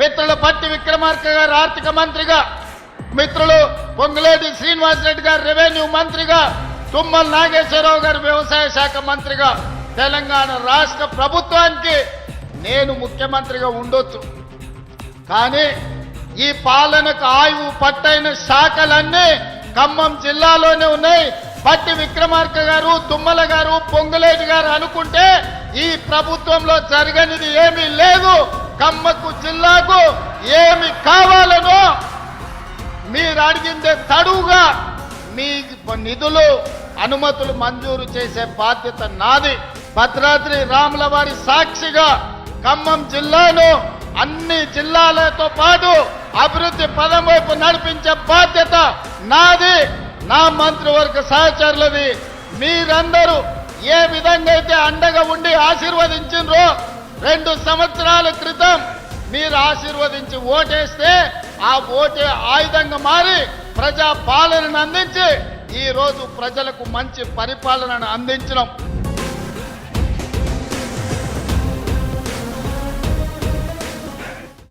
మిత్రులు పట్టి విక్రమార్క గారు ఆర్థిక మంత్రిగా మిత్రులు పొంగులేటి శ్రీనివాసరెడ్డి గారు రెవెన్యూ మంత్రిగా తుమ్మల నాగేశ్వరరావు గారు వ్యవసాయ శాఖ మంత్రిగా తెలంగాణ రాష్ట్ర ప్రభుత్వానికి నేను ముఖ్యమంత్రిగా ఉండొచ్చు. కానీ ఈ పాలనకు ఆయువు పట్టైన శాఖలన్నీ ఖమ్మం జిల్లాలోనే ఉన్నాయి. పట్టి విక్రమార్క గారు తుమ్మల గారు పొంగులేటి గారు అనుకుంటే ఈ ప్రభుత్వంలో జరగనిది ఏమీ లేదు. ఖమ్మకు జిల్లాకు ఏమి కావాలనో మీరు అడిగిందే తడువుగా. మీ నిధులు అనుమతులు మంజూరు చేసే బాధ్యత నాది. భద్రాద్రి రాముల వారి సాక్షిగా ఖమ్మం జిల్లాను అన్ని జిల్లాలతో పాటు అభివృద్ధి పదం వైపు నడిపించే బాధ్యత నాది. నా మంత్రివర్గ సహచరులది మీరందరూ ఏ విధంగా అయితే అండగా ఉండి ఆశీర్వదించిండ్రో రెండు సంవత్సరాల క్రితం మీరు ఆశీర్వదించి ఓటేస్తే ఆ ఓటే ఆయుధంగా మారి ప్రజా పాలనను అందించి ఈరోజు ప్రజలకు మంచి పరిపాలనను అందించడం